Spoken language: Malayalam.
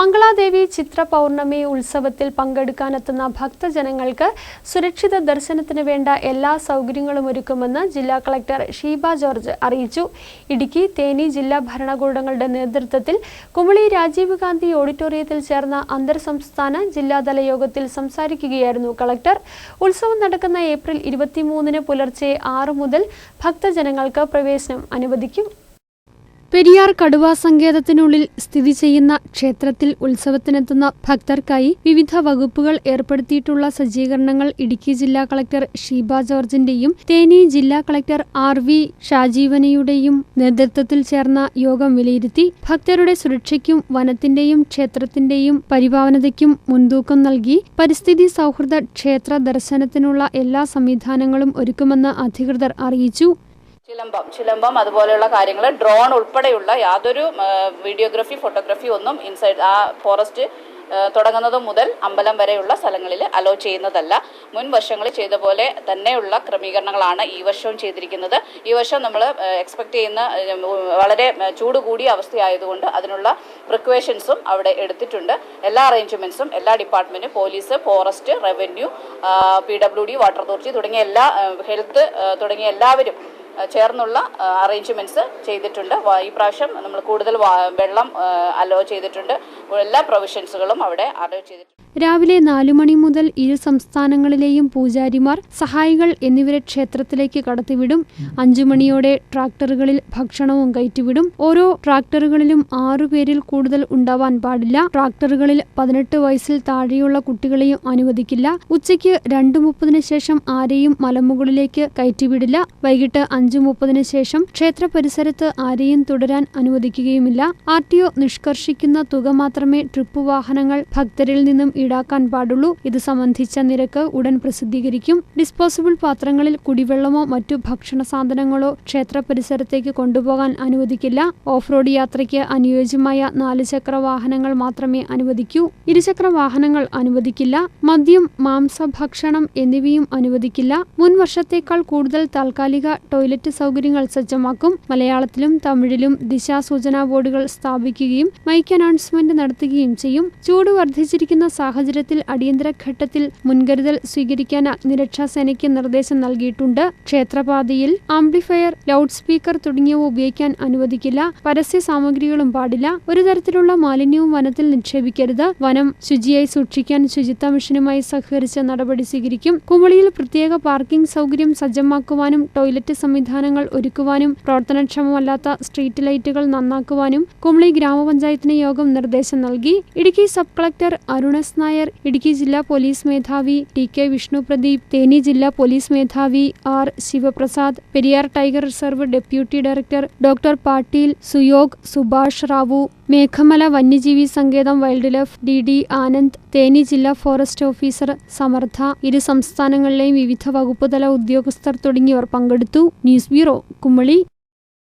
മംഗളാദേവി ചിത്ര പൗർണമി ഉത്സവത്തിൽ പങ്കെടുക്കാനെത്തുന്ന ഭക്തജനങ്ങൾക്ക് സുരക്ഷിത ദർശനത്തിന് വേണ്ട എല്ലാ സൗകര്യങ്ങളും ഒരുക്കുമെന്ന് ജില്ലാ കളക്ടർ ഷീബ ജോർജ് അറിയിച്ചു. ഇടുക്കി തേനി ജില്ലാ ഭരണകൂടങ്ങളുടെ നേതൃത്വത്തിൽ കുമളി രാജീവ് ഗാന്ധി ഓഡിറ്റോറിയത്തിൽ ചേർന്ന അന്തർ സംസ്ഥാന ജില്ലാതല യോഗത്തിൽ സംസാരിക്കുകയായിരുന്നു കളക്ടർ. ഉത്സവം നടക്കുന്ന ഏപ്രിൽ ഇരുപത്തിമൂന്നിന് പുലർച്ചെ ആറ് മുതൽ ഭക്തജനങ്ങൾക്ക് പ്രവേശനം അനുവദിക്കും. പെരിയാർ കടുവാ സങ്കേതത്തിനുള്ളിൽ സ്ഥിതി ചെയ്യുന്ന ക്ഷേത്രത്തിൽ ഉത്സവത്തിനെത്തുന്ന ഭക്തർക്കായി വിവിധ വകുപ്പുകൾ ഏർപ്പെടുത്തിയിട്ടുള്ള സജ്ജീകരണങ്ങൾ ഇടുക്കി ജില്ലാ കളക്ടർ ഷീബ ജോർജിന്റെയും തേനി ജില്ലാ കളക്ടർ ആർ വി ഷാജീവനയുടെയും നേതൃത്വത്തിൽ ചേർന്ന യോഗം വിലയിരുത്തി ഭക്തരുടെ സുരക്ഷയ്ക്കും വനത്തിന്റെയും ക്ഷേത്രത്തിന്റെയും പരിപാവനതയ്ക്കും മുൻതൂക്കം നൽകി പരിസ്ഥിതി സൗഹൃദ ക്ഷേത്ര ദർശനത്തിനുള്ള എല്ലാ സംവിധാനങ്ങളും ഒരുക്കുമെന്ന് അധികൃതർ അറിയിച്ചു. ചിലമ്പം ചിലമ്പം അതുപോലെയുള്ള കാര്യങ്ങൾ ഡ്രോൺ ഉൾപ്പെടെയുള്ള യാതൊരു വീഡിയോഗ്രഫി ഫോട്ടോഗ്രഫി ഒന്നും ഇൻസൈഡ് ആ ഫോറസ്റ്റ് തുടങ്ങുന്നത് മുതൽ അമ്പലം വരെയുള്ള സ്ഥലങ്ങളിൽ അലോ ചെയ്യുന്നതല്ല. മുൻ വർഷങ്ങളിൽ ചെയ്ത പോലെ തന്നെയുള്ള ക്രമീകരണങ്ങളാണ് ഈ വർഷവും ചെയ്തിരിക്കുന്നത്. ഈ വർഷം നമ്മൾ എക്സ്പെക്ട് ചെയ്യുന്ന വളരെ ചൂട് കൂടിയ അവസ്ഥയായതുകൊണ്ട് അതിനുള്ള പ്രിക്വേഷൻസും അവിടെ എടുത്തിട്ടുണ്ട്. എല്ലാ അറേഞ്ച്മെന്റ്സും എല്ലാ ഡിപ്പാർട്ട്മെന്റും police forest revenue P W D water authority തുടങ്ങിയ എല്ലാ ഹെൽത്ത് തുടങ്ങിയ എല്ലാവരും ചേർന്നുള്ള അറേഞ്ച്മെന്റ്സ് ചെയ്തിട്ടുണ്ട്. ഈ പ്രാവശ്യം നമ്മൾ കൂടുതൽ വെള്ളം അലോ ചെയ്തിട്ടുണ്ട്. എല്ലാ പ്രൊവിഷൻസുകളും അവിടെ അലോ ചെയ്തിട്ടുണ്ട്. രാവിലെ നാലു മണി മുതൽ ഇരു സംസ്ഥാനങ്ങളിലെയും പൂജാരിമാർ സഹായികൾ എന്നിവരെ ക്ഷേത്രത്തിലേക്ക് കടത്തിവിടും. അഞ്ചു മണിയോടെ ട്രാക്ടറുകളിൽ ഭക്ഷണവും കയറ്റിവിടും. ഓരോ ട്രാക്ടറുകളിലും ആറു പേരിൽ കൂടുതൽ ഉണ്ടാവാൻ പാടില്ല. ട്രാക്ടറുകളിൽ പതിനെട്ട് വയസ്സിൽ താഴെയുള്ള കുട്ടികളെയും അനുവദിക്കില്ല. ഉച്ചയ്ക്ക് രണ്ടു മുപ്പതിന് ശേഷം ആരെയും മലമുകളിലേക്ക് കയറ്റിവിടില്ല. വൈകിട്ട് അഞ്ചു മുപ്പതിന് ശേഷം ക്ഷേത്ര പരിസരത്ത് ആരെയും തുടരാൻ അനുവദിക്കുകയുമില്ല. ആർ ടി നിഷ്കർഷിക്കുന്ന തുക മാത്രമേ ട്രിപ്പ് വാഹനങ്ങൾ ഭക്തരിൽ നിന്നും ഈടാക്കാൻ പാടുള്ളൂ. ഇത് സംബന്ധിച്ച നിരക്ക് ഉടൻ പ്രസിദ്ധീകരിക്കും. ഡിസ്പോസിബിൾ പാത്രങ്ങളിൽ കുടിവെള്ളമോ മറ്റു ഭക്ഷണ സാധനങ്ങളോ ക്ഷേത്ര പരിസരത്തേക്ക് കൊണ്ടുപോകാൻ അനുവദിക്കില്ല. ഓഫ് റോഡ് യാത്രയ്ക്ക് അനുയോജ്യമായ നാല് ചക്ര വാഹനങ്ങൾ മാത്രമേ അനുവദിക്കൂ. ഇരുചക്ര വാഹനങ്ങൾ അനുവദിക്കില്ല. മദ്യം മാംസഭക്ഷണം എന്നിവയും അനുവദിക്കില്ല. മുൻ വർഷത്തേക്കാൾ കൂടുതൽ താൽക്കാലിക ടോയ്ലറ്റ് സൗകര്യങ്ങൾ സജ്ജമാക്കും. മലയാളത്തിലും തമിഴിലും ദിശാസൂചനാ ബോർഡുകൾ സ്ഥാപിക്കുകയും മൈക്ക് അനൗൺസ്മെന്റ് നടത്തുകയും ചെയ്യും. ചൂട് വർദ്ധിച്ചിരിക്കുന്ന സാഹചര്യത്തിൽ അടിയന്തര ഘട്ടത്തിൽ മുൻകരുതൽ സ്വീകരിക്കാൻ അഗ്നിരക്ഷാസേനയ്ക്ക് നിർദ്ദേശം നൽകിയിട്ടുണ്ട്. ക്ഷേത്രപാതയിൽ ആംപ്ലിഫയർ ലൗഡ് സ്പീക്കർ തുടങ്ങിയവ ഉപയോഗിക്കാൻ അനുവദിക്കില്ല. പരസ്യ സാമഗ്രികളും പാടില്ല. ഒരു തരത്തിലുള്ള മാലിന്യവും വനത്തിൽ നിക്ഷേപിക്കരുത്. വനം ശുചിയായി സൂക്ഷിക്കാൻ ശുചിത്വ മിഷനുമായി സഹകരിച്ച നടപടി സ്വീകരിക്കും. കുമളിയിൽ പ്രത്യേക പാർക്കിംഗ് സൗകര്യം സജ്ജമാക്കുവാനും ടോയ്ലറ്റ് സംവിധാനങ്ങൾ ഒരുക്കുവാനും പ്രവർത്തനക്ഷമമല്ലാത്ത സ്ട്രീറ്റ് ലൈറ്റുകൾ നന്നാക്കുവാനും കുമളി ഗ്രാമപഞ്ചായത്തിന് യോഗം നിർദ്ദേശം നൽകി. ഇടുക്കി സബ് കളക്ടർ അരുണസ് നായർ ഇടുക്കി ജില്ലാ പോലീസ് മേധാവി ടി കെ വിഷ്ണുപ്രദീപ് തേനി ജില്ലാ പോലീസ് മേധാവി R Sivaprasad Periyar tiger reserve deputy director doctor Patil Suyog Subhash Rao Meghamalai വന്യജീവി സങ്കേതം wildlife D D Anand Theni ജില്ലാ ഫോറസ്റ്റ് ഓഫീസർ സമർത്ഥ ഇരു സംസ്ഥാനങ്ങളിലെയും വിവിധ വകുപ്പ് തല ഉദ്യോഗസ്ഥർ തുടങ്ങിയവർ പങ്കെടുത്തു. News bureau Kumily.